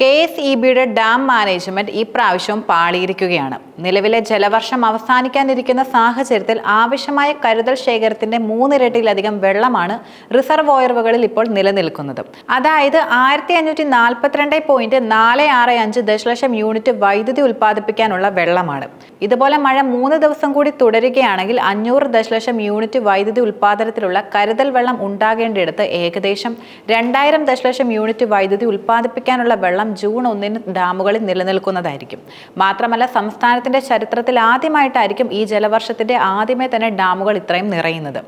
K S E ബിയുടെ dam management ഈ പ്രാവശ്യവും പാളിയിരിക്കുകയാണ്. നിലവിലെ ജലവർഷം അവസാനിക്കാനിരിക്കുന്ന സാഹചര്യത്തിൽ ആവശ്യമായ കരുതൽ ശേഖരത്തിന്റെ മൂന്നിരട്ടിയിലധികം വെള്ളമാണ് റിസർവോയറുകളിൽ ഇപ്പോൾ നിലനിൽക്കുന്നത്. അതായത് ആയിരത്തി അഞ്ഞൂറ്റി നാൽപ്പത്തിരണ്ട് പോയിന്റ് നാല് ആറ് അഞ്ച് ദശലക്ഷം യൂണിറ്റ് വൈദ്യുതി ഉൽപ്പാദിപ്പിക്കാനുള്ള വെള്ളമാണ്. ഇതുപോലെ മഴ മൂന്ന് ദിവസം കൂടി തുടരുകയാണെങ്കിൽ അഞ്ഞൂറ് ദശലക്ഷം യൂണിറ്റ് വൈദ്യുതി ഉൽപ്പാദനത്തിലുള്ള കരുതൽ വെള്ളം ഉണ്ടാകേണ്ടിടത്ത് ഏകദേശം രണ്ടായിരം ദശലക്ഷം യൂണിറ്റ് വൈദ്യുതി ഉൽപ്പാദിപ്പിക്കാനുള്ള വെള്ളം ജൂൺ ഒന്നിന് ഡാമുകളിൽ നിലനിൽക്കുന്നതായിരിക്കും. മാത്രമല്ല സംസ്ഥാനത്തിന്റെ ചരിത്രത്തിൽ ആദ്യമായിട്ടായിരിക്കും ഈ ജലവർഷത്തിന്റെ ആദ്യമേ തന്നെ ഡാമുകൾ ഇത്രയും നിറയുന്നത്.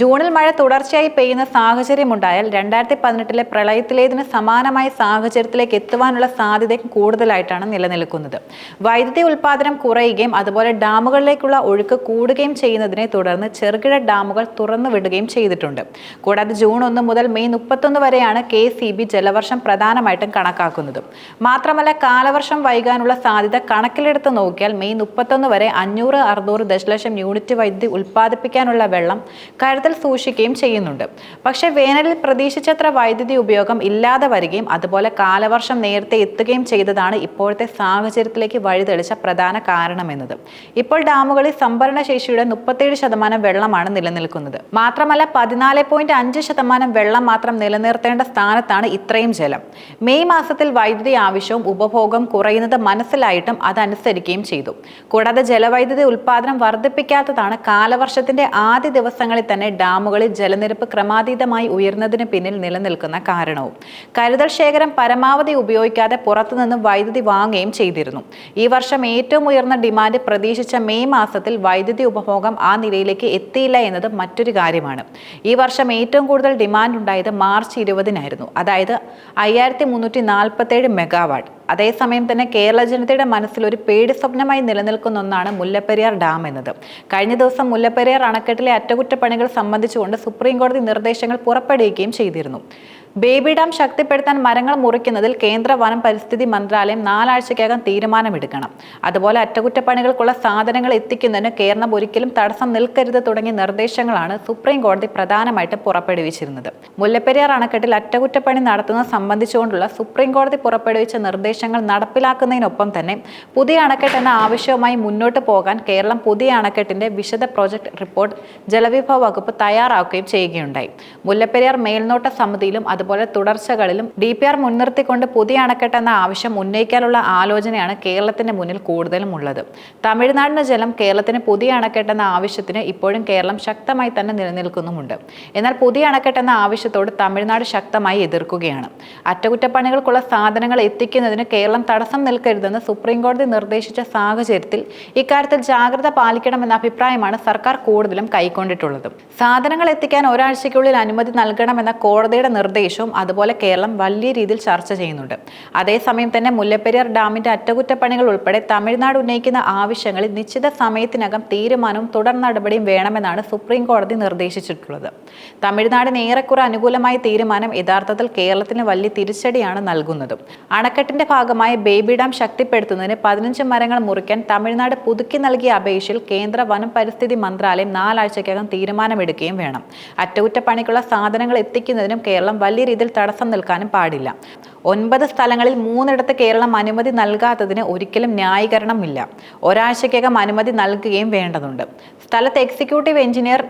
ജൂണിൽ മഴ തുടർച്ചയായി പെയ്യുന്ന സാഹചര്യമുണ്ടായാൽ രണ്ടായിരത്തി പതിനെട്ടിലെ പ്രളയത്തിലേതിന് സമാനമായ സാഹചര്യത്തിലേക്ക് എത്തുവാനുള്ള സാധ്യത കൂടുതലായിട്ടാണ് നിലനിൽക്കുന്നത്. വൈദ്യുതി ഉൽപാദനം കുറയുകയും അതുപോലെ ഡാമുകളിലേക്കുള്ള ഒഴുക്ക് കൂടുകയും ചെയ്യുന്നതിനെ തുടർന്ന് ചെറുകിട ഡാമുകൾ തുറന്നു വിടുകയും ചെയ്തിട്ടുണ്ട്. കൂടാതെ ജൂൺ ഒന്ന് മുതൽ മെയ് മുപ്പത്തൊന്ന് വരെയാണ് കെ സി ബി ജലവർഷം പ്രധാനമായിട്ടും കണക്കാക്കുന്നത്. മാത്രമല്ല കാലവർഷം വൈകാനുള്ള സാധ്യത കണക്കിലെടുത്ത് നോക്കിയാൽ മെയ് മുപ്പത്തൊന്ന് വരെ അഞ്ഞൂറ് അറുന്നൂറ് ദശലക്ഷം യൂണിറ്റ് വൈദ്യുതി ഉൽപ്പാദിപ്പിക്കാനുള്ള വെള്ളം കരുതൽ സൂക്ഷിക്കുകയും ചെയ്യുന്നുണ്ട്. പക്ഷേ വേനലിൽ പ്രതീക്ഷിച്ചത്ര വൈദ്യുതി ഉപയോഗം ഇല്ലാതെ വരികയും അതുപോലെ കാലവർഷം നേരത്തെ എത്തുകയും ചെയ്തതാണ് ഇപ്പോഴത്തെ സാഹചര്യത്തിലേക്ക് വഴിതെളിച്ച പ്രധാന കാരണമെന്നത്. ഇപ്പോൾ ഡാമുകളിൽ സംഭരണ ശേഷിയുടെ മുപ്പത്തേഴ് ശതമാനം വെള്ളമാണ് നിലനിൽക്കുന്നത്. മാത്രമല്ല പതിനാല് പോയിന്റ് അഞ്ച് ശതമാനം വെള്ളം മാത്രം നിലനിർത്തേണ്ട സ്ഥാനത്താണ് ഇത്രയും ജലം. മെയ് മാസത്തിൽ വൈദ്യുതി ആവശ്യവും ഉപഭോഗം കുറയുന്നത് മനസ്സിലായിട്ടും അതനുസരിക്കുകയും ചെയ്തു. കൂടാതെ ജലവൈദ്യുതി ഉൽപ്പാദനം വർദ്ധിപ്പിക്കാത്തതാണ് കാലവർഷത്തിന്റെ ആദ്യ ദിവസങ്ങളിൽ തന്നെ ഡാമുകളിൽ ജലനിരപ്പ് ക്രമാതീതമായി ഉയർന്നതിന് പിന്നിൽ നിലനിൽക്കുന്ന കാരണവും. കരുതൽ ശേഖരം പരമാവധി ഉപയോഗിക്കാതെ പുറത്തുനിന്നും വൈദ്യുതി വാങ്ങുകയും ചെയ്തിരുന്നു. ഈ വർഷം ഏറ്റവും ഉയർന്ന ഡിമാൻഡ് പ്രതീക്ഷിച്ച മെയ് മാസത്തിൽ വൈദ്യുതി ഉപഭോഗം ആ നിലയിലേക്ക് എത്തിയില്ല എന്നത് മറ്റൊരു കാര്യമാണ്. ഈ വർഷം ഏറ്റവും കൂടുതൽ ഡിമാൻഡ് ഉണ്ടായത് മാർച്ച് ഇരുപതിനായിരുന്നു. അതായത് അയ്യായിരത്തി മുന്നൂറ്റി നാൽപ്പത്തേഴ് മെഗാവാട്ട് അതേസമയം തന്നെ കേരള ജനതയുടെ മനസ്സിൽ ഒരു പേടി സ്വപ്നമായി നിലനിൽക്കുന്ന ഒന്നാണ് മുല്ലപ്പെരിയാർ ഡാം എന്നത്. കഴിഞ്ഞ ദിവസം മുല്ലപ്പെരിയാർ അണക്കെട്ടിലെ അറ്റകുറ്റപ്പണികൾ സംബന്ധിച്ചുകൊണ്ട് സുപ്രീം കോടതി നിർദ്ദേശങ്ങൾ പുറപ്പെടുവിക്കുകയും ചെയ്തിരുന്നു. ബേബി ഡാം ശക്തിപ്പെടുത്താൻ മരങ്ങൾ മുറിക്കുന്നതിൽ കേന്ദ്ര വനം പരിസ്ഥിതി മന്ത്രാലയം നാലാഴ്ചക്കകം തീരുമാനമെടുക്കണം. അതുപോലെ അറ്റകുറ്റപ്പണികൾക്കുള്ള സാധനങ്ങൾ എത്തിക്കുന്നതിന് കേരളം ഒരിക്കലും തടസ്സം നിൽക്കരുത് തുടങ്ങിയ നിർദ്ദേശങ്ങളാണ് സുപ്രീം കോടതി പ്രധാനമായിട്ടും പുറപ്പെടുവിച്ചിരുന്നത്. മുല്ലപ്പെരിയാർ അണക്കെട്ടിൽ അറ്റകുറ്റപ്പണി നടത്തുന്നത് സംബന്ധിച്ചുകൊണ്ടുള്ള സുപ്രീം കോടതി പുറപ്പെടുവിച്ച നിർദ്ദേശങ്ങൾ നടപ്പിലാക്കുന്നതിനൊപ്പം തന്നെ പുതിയ അണക്കെട്ട് എന്ന ആവശ്യവുമായി മുന്നോട്ട് പോകാൻ കേരളം പുതിയ അണക്കെട്ടിന്റെ വിശദ പ്രോജക്ട് റിപ്പോർട്ട് ജലവിഭവ വകുപ്പ് തയ്യാറാക്കുകയും ചെയ്യുകയുണ്ടായി. മുല്ലപ്പെരിയാർ മേൽനോട്ട സമിതിയിലും അതുപോലെ തുടർച്ചകളിലും ഡി പി ആർ മുൻനിർത്തിക്കൊണ്ട് പുതിയ അണക്കെട്ട് എന്ന ആവശ്യം ഉന്നയിക്കാനുള്ള ആലോചനയാണ് കേരളത്തിന്റെ മുന്നിൽ കൂടുതലും ഉള്ളത്. തമിഴ്നാടിന് ജലം കേരളത്തിന് പുതിയ അണക്കെട്ട് എന്ന ആവശ്യത്തിന് ഇപ്പോഴും കേരളം ശക്തമായി തന്നെ നിലനിൽക്കുന്നുമുണ്ട്. എന്നാൽ പുതിയ അണക്കെട്ട് എന്ന ആവശ്യത്തോട് തമിഴ്നാട് ശക്തമായി എതിർക്കുകയാണ്. അറ്റകുറ്റപ്പണികൾക്കുള്ള സാധനങ്ങൾ എത്തിക്കുന്നതിന് കേരളം തടസ്സം നിൽക്കരുതെന്ന് സുപ്രീംകോടതി നിർദ്ദേശിച്ച സാഹചര്യത്തിൽ ഇക്കാര്യത്തിൽ ജാഗ്രത പാലിക്കണമെന്ന അഭിപ്രായമാണ് സർക്കാർ കൂടുതലും കൈക്കൊണ്ടിട്ടുള്ളത്. സാധനങ്ങൾ എത്തിക്കാൻ ഒരാഴ്ചയ്ക്കുള്ളിൽ അനുമതി നൽകണമെന്ന കോടതിയുടെ നിർദ്ദേശവും അതുപോലെ കേരളം വലിയ രീതിയിൽ ചർച്ച ചെയ്യുന്നുണ്ട്. അതേസമയം തന്നെ മുല്ലപ്പെരിയാർ ഡാമിന്റെ അറ്റകുറ്റപ്പണികൾ ഉൾപ്പെടെ തമിഴ്നാട് ഉന്നയിക്കുന്ന ആവശ്യങ്ങളിൽ നിശ്ചിത സമയത്തിനകം തീരുമാനവും തുടർ നടപടിയും വേണമെന്നാണ് സുപ്രീം കോടതി നിർദ്ദേശിച്ചിട്ടുള്ളത്. തമിഴ്നാടിന് ഏറെക്കുറെ അനുകൂലമായ തീരുമാനം യഥാർത്ഥത്തിൽ കേരളത്തിന് വലിയ തിരിച്ചടിയാണ് നൽകുന്നതും. അണക്കെട്ടിന്റെ ഭാഗമായ ബേബി ഡാം ശക്തിപ്പെടുത്തുന്നതിന് പതിനഞ്ച് മരങ്ങൾ മുറിക്കാൻ തമിഴ്നാട് പുതുക്കി നൽകിയ അപേക്ഷയിൽ കേന്ദ്ര വനം പരിസ്ഥിതി മന്ത്രാലയം നാലാഴ്ചക്കകം തീരുമാനമെടുക്കുകയും വേണം. അറ്റകുറ്റപ്പണിക്കുള്ള സാധനങ്ങൾ എത്തിക്കുന്നതിനും കേരളം വലിയ രീതിയിൽ തടസ്സം നിൽക്കാനും പാടില്ല. ഒൻപത് സ്ഥലങ്ങളിൽ മൂന്നിടത്ത് കേരളം അനുമതി നൽകാത്തതിന് ഒരിക്കലും ന്യായീകരണമില്ല. ഒരാഴ്ചക്കകം അനുമതി നൽകുകയും വേണ്ടതുണ്ട്. സ്ഥലത്ത് എക്സിക്യൂട്ടീവ് എഞ്ചിനീയർ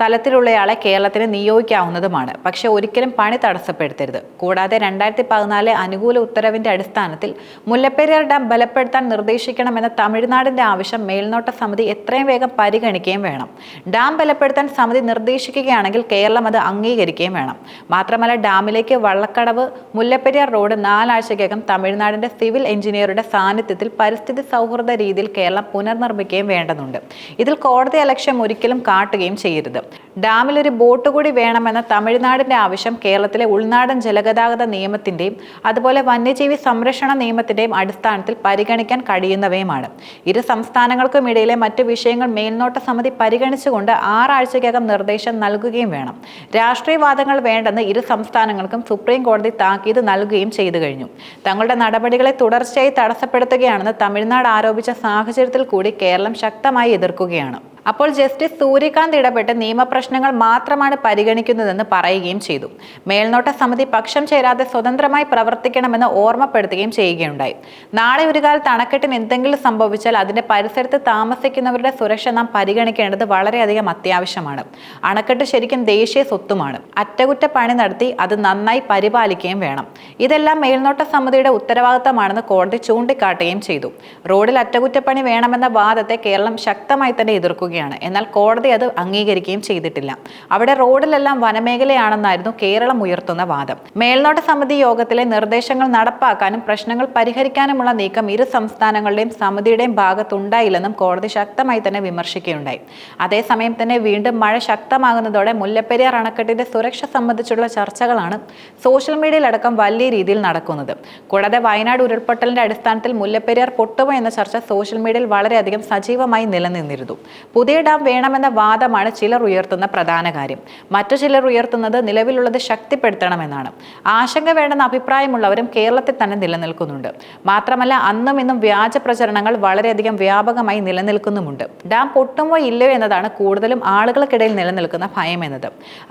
തലത്തിലുള്ളയാളെ കേരളത്തിന് നിയോഗിക്കാവുന്നതുമാണ്. പക്ഷേ ഒരിക്കലും പണി തടസ്സപ്പെടുത്തരുത്. കൂടാതെ രണ്ടായിരത്തി പതിനാല് അനുകൂല ഉത്തരവിന്റെ അടിസ്ഥാനത്തിൽ മുല്ലപ്പെരിയാർ ഡാം ബലപ്പെടുത്താൻ നിർദ്ദേശിക്കണമെന്ന തമിഴ്നാടിന്റെ ആവശ്യം മേൽനോട്ട സമിതി എത്രയും വേഗം പരിഗണിക്കുകയും വേണം. ഡാം ബലപ്പെടുത്താൻ സമിതി നിർദ്ദേശിക്കുകയാണെങ്കിൽ കേരളം അത് അംഗീകരിക്കുകയും വേണം. മാത്രമല്ല ഡാമിലേക്ക് വള്ളക്കടവ് മുല്ലപ്പെരിയാർ റോഡ് നാലാഴ്ചക്കകം തമിഴ്നാടിന്റെ സിവിൽ എഞ്ചിനീയറുടെ സാന്നിധ്യത്തിൽ പരിസ്ഥിതി സൗഹൃദ രീതിയിൽ കേരളം പുനർനിർമ്മിക്കുകയും വേണ്ടതുണ്ട് ഇതിൽ കോടതി അലക്ഷ്യം ഒരിക്കലും കാട്ടുകയും ചെയ്യരുത്. ഡാമിൽ ഒരു ബോട്ട് കൂടി വേണമെന്ന തമിഴ്നാടിന്റെ ആവശ്യം കേരളത്തിലെ ഉൾനാടൻ ജലഗതാഗത നിയമത്തിന്റെയും അതുപോലെ വന്യജീവി സംരക്ഷണ നിയമത്തിന്റെയും അടിസ്ഥാനത്തിൽ പരിഗണിക്കാൻ കഴിയുന്നവയുമാണ്. ഇരു സംസ്ഥാനങ്ങൾക്കും ഇടയിലെ മറ്റു വിഷയങ്ങൾ മേൽനോട്ട സമിതി പരിഗണിച്ചുകൊണ്ട് ആറാഴ്ചയ്ക്കകം നിർദ്ദേശം നൽകുകയും വേണം. രാഷ്ട്രീയവാദങ്ങൾ വേണ്ടെന്ന് ഇരു സംസ്ഥാനങ്ങൾക്കും സുപ്രീം കോടതി താക്കീത് നൽകുകയും ചെയ്തു കഴിഞ്ഞു. തങ്ങളുടെ നടപടികളെ തുടർച്ചയായി തടസ്സപ്പെടുത്തുകയാണെന്ന് തമിഴ്നാട് ആരോപിച്ച സാഹചര്യത്തിൽ കൂടി കേരളം ശക്തമായി എതിർക്കുകയാണ്. അപ്പോൾ ജസ്റ്റിസ് സൂര്യകാന്ത് ഇടപെട്ട് നിയമപ്രശ്നങ്ങൾ മാത്രമാണ് പരിഗണിക്കുന്നതെന്ന് പറയുകയും ചെയ്തു. മേൽനോട്ട സമിതി പക്ഷം ചേരാതെ സ്വതന്ത്രമായി പ്രവർത്തിക്കണമെന്ന് ഓർമ്മപ്പെടുത്തുകയും ചെയ്യുകയുണ്ടായി. നാളെ ഒരു കാലത്ത് അണക്കെട്ടിന് എന്തെങ്കിലും സംഭവിച്ചാൽ അതിന്റെ പരിസരത്ത് താമസിക്കുന്നവരുടെ സുരക്ഷ നാം പരിഗണിക്കേണ്ടത് വളരെയധികം അത്യാവശ്യമാണ്. അണക്കെട്ട് ശരിക്കും ദേശീയ സ്വത്തുമാണ്. അറ്റകുറ്റപ്പണി നടത്തി അത് നന്നായി പരിപാലിക്കുകയും വേണം. ഇതെല്ലാം മേൽനോട്ട സമിതിയുടെ ഉത്തരവാദിത്തമാണെന്ന് കോടതി ചൂണ്ടിക്കാട്ടുകയും ചെയ്തു. റോഡിൽ അറ്റകുറ്റപ്പണി വേണമെന്ന വാദത്തെ കേരളം ശക്തമായി തന്നെ എതിർക്കുകയാണ് എന്നാൽ കോടതി അത് അംഗീകരിക്കുകയും ചെയ്തിട്ടില്ല. അവിടെ റോഡിലെല്ലാം വനമേഖലയാണെന്നായിരുന്നു കേരളം ഉയർത്തുന്ന വാദം. മേൽനോട്ട സമിതി യോഗത്തിലെ നിർദ്ദേശങ്ങൾ നടപ്പാക്കാനും പ്രശ്നങ്ങൾ പരിഹരിക്കാനുമുള്ള നീക്കം ഇരു സംസ്ഥാനങ്ങളുടെയും സമിതിയുടെയും ഭാഗത്തുണ്ടായില്ലെന്നും കോടതി ശക്തമായി തന്നെ വിമർശിക്കുകയുണ്ടായി. അതേസമയം തന്നെ വീണ്ടും മഴ ശക്തമാകുന്നതോടെ മുല്ലപ്പെരിയാർ അണക്കെട്ടിന്റെ സുരക്ഷ സംബന്ധിച്ചുള്ള ചർച്ചകളാണ് സോഷ്യൽ മീഡിയയിലടക്കം വലിയ രീതിയിൽ നടക്കുന്നത്. കൂടാതെ വയനാട് ഉരുൾപൊട്ടലിന്റെ അടിസ്ഥാനത്തിൽ മുല്ലപ്പെരിയാർ പൊട്ടുമോ എന്ന ചർച്ച സോഷ്യൽ മീഡിയയിൽ വളരെയധികം സജീവമായി നിലനിന്നിരുന്നു. പുതിയ ഡാം വേണമെന്ന വാദമാണ് ചിലർ ഉയർത്തുന്ന പ്രധാന കാര്യം. മറ്റു ചിലർ ഉയർത്തുന്നത് നിലവിലുള്ളത് ശക്തിപ്പെടുത്തണമെന്നാണ്. ആശങ്ക വേണ്ടെന്ന അഭിപ്രായമുള്ളവരും കേരളത്തിൽ തന്നെ നിലനിൽക്കുന്നുണ്ട്. മാത്രമല്ല അന്നും ഇന്നും വ്യാജ പ്രചരണങ്ങൾ വളരെയധികം വ്യാപകമായി നിലനിൽക്കുന്നുമുണ്ട്. ഡാം പൊട്ടുമോ ഇല്ലയോ എന്നതാണ് കൂടുതലും ആളുകൾക്കിടയിൽ നിലനിൽക്കുന്ന ഭയം എന്നത്.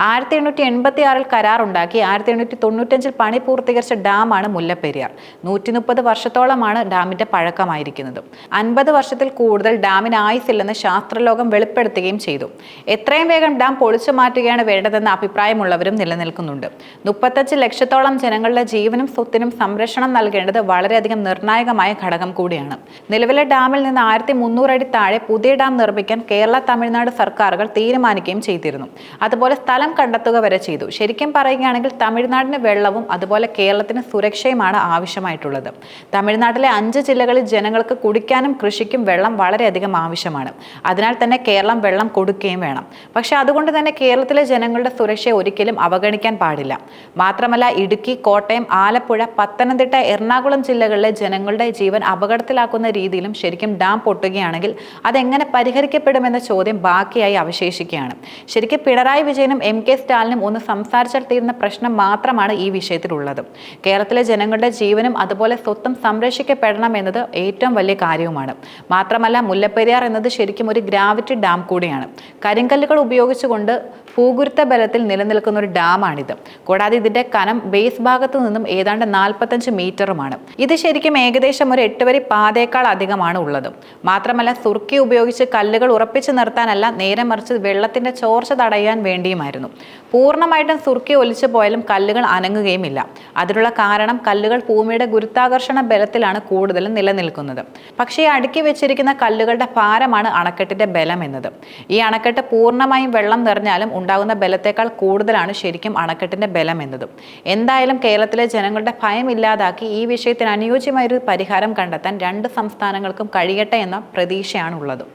ആയിരത്തി എണ്ണൂറ്റി എൺപത്തി ആറിൽ കരാറുണ്ടാക്കി ആയിരത്തി എണ്ണൂറ്റി തൊണ്ണൂറ്റഞ്ചിൽ പണി പൂർത്തീകരിച്ച ഡാമാണ് മുല്ലപ്പെരിയാർ. നൂറ്റി മുപ്പത് വർഷത്തോളമാണ് ഡാമിന്റെ പഴക്കമായിരിക്കുന്നത്. അൻപത് വർഷത്തിൽ കൂടുതൽ ഡാമിന് ആയുസില്ലെന്ന് ശാസ്ത്രലോകം വെളിപ്പെടുത്തുകയും ചെയ്തു. എത്രയും വേഗം ഡാം പൊളിച്ചു മാറ്റുകയാണ് വേണ്ടതെന്ന അഭിപ്രായമുള്ളവരും നിലനിൽക്കുന്നുണ്ട്. മുപ്പത്തഞ്ച് ലക്ഷത്തോളം ജനങ്ങളുടെ ജീവനും സ്വത്തിനും സംരക്ഷണം നൽകേണ്ടത് വളരെയധികം നിർണായകമായ ഘടകം കൂടിയാണ്. നിലവിലെ ഡാമിൽ നിന്ന് ആയിരത്തി മുന്നൂറ് അടി താഴെ പുതിയ ഡാം നിർമ്മിക്കാൻ കേരള തമിഴ്നാട് സർക്കാരുകൾ തീരുമാനിക്കുകയും ചെയ്തിരുന്നു. അതുപോലെ സ്ഥലം കണ്ടെത്തുക വരെ ചെയ്തു. ശരിക്കും പറയുകയാണെങ്കിൽ തമിഴ്നാടിന് വെള്ളവും അതുപോലെ കേരളത്തിന് സുരക്ഷയുമാണ് ആവശ്യമായിട്ടുള്ളത്. തമിഴ്നാട്ടിലെ അഞ്ച് ജില്ലകളിൽ ജനങ്ങൾക്ക് കുടിക്കാനും കൃഷിക്കും വെള്ളം വളരെയധികം ആവശ്യമാണ്. അതിനാൽ തന്നെ കേരളം വെള്ളം കൊടുക്കുകയും വേണം. പക്ഷേ അതുകൊണ്ട് തന്നെ കേരളത്തിലെ ജനങ്ങളുടെ സുരക്ഷയെ ഒരിക്കലും അവഗണിക്കാൻ പാടില്ല. മാത്രമല്ല ഇടുക്കി കോട്ടയം ആലപ്പുഴ പത്തനംതിട്ട എറണാകുളം ജില്ലകളിലെ ജനങ്ങളുടെ ജീവൻ അപകടത്തിലാക്കുന്ന രീതിയിലും ശരിക്കും ഡാം പൊട്ടുകയാണെങ്കിൽ അതെങ്ങനെ പരിഹരിക്കപ്പെടുമെന്ന ചോദ്യം ബാക്കിയായി അവശേഷിക്കുകയാണ്. ശരിക്കും പിണറായി വിജയനും എം കെ സ്റ്റാലിനും ഒന്ന് സംസാരിച്ചാൽ തീരുന്ന പ്രശ്നം മാത്രമാണ് ഈ വിഷയത്തിലുള്ളത്. കേരളത്തിലെ ജനങ്ങളുടെ ജീവനും അതുപോലെ സ്വത്തും സംരക്ഷിക്കപ്പെടണം എന്നത് ഏറ്റവും വലിയ കാര്യവുമാണ്. മാത്രമല്ല മുല്ലപ്പെരിയാർ എന്നത് ശരിക്കും ഒരു ഗ്രാവിറ്റി ഡാം കൂടിയാണ്. കരിങ്കല്ലുകൾ ഉപയോഗിച്ചുകൊണ്ട് ഭൂഗുരുത്ത ബലത്തിൽ നിലനിൽക്കുന്ന ഒരു ഡാമാണിത്. കൂടാതെ ഇതിന്റെ കനം ബേസ് ഭാഗത്തു നിന്നും ഏതാണ്ട് നാൽപ്പത്തഞ്ച് മീറ്ററുമാണ്. ഇത് ശരിക്കും ഏകദേശം ഒരു എട്ട് വരി പാതയേക്കാൾ അധികമാണ് ഉള്ളത്. മാത്രമല്ല സുർക്കി ഉപയോഗിച്ച് കല്ലുകൾ ഉറപ്പിച്ചു നിർത്താനല്ല നേരെ മറിച്ച് വെള്ളത്തിന്റെ ചോർച്ച തടയാൻ വേണ്ടിയുമായിരുന്നു. പൂർണമായിട്ടും സുർക്കി ഒലിച്ചു പോയാലും കല്ലുകൾ അനങ്ങുകയുമില്ല. അതിനുള്ള കാരണം കല്ലുകൾ ഭൂമിയുടെ ഗുരുത്വാകർഷണ ബലത്തിലാണ് കൂടുതലും നിലനിൽക്കുന്നത്. പക്ഷേ അടുക്കി വെച്ചിരിക്കുന്ന കല്ലുകളുടെ ഭാരമാണ് അണക്കെട്ടിന്റെ ബലം. എന്നത്. ഈ അണക്കെട്ട് പൂർണമായും വെള്ളം നിറഞ്ഞാലും ഉണ്ടാകുന്ന ബലത്തേക്കാൾ കൂടുതലാണ് ശരിക്കും അണക്കെട്ടിന്റെ ബലം എന്നതും. എന്തായാലും കേരളത്തിലെ ജനങ്ങളുടെ ഭയം ഇല്ലാതാക്കി ഈ വിഷയത്തിന് അനുയോജ്യമായൊരു പരിഹാരം കണ്ടെത്താൻ രണ്ട് സംസ്ഥാനങ്ങൾക്കും കഴിയട്ടെ എന്ന പ്രതീക്ഷയാണ് ഉള്ളത്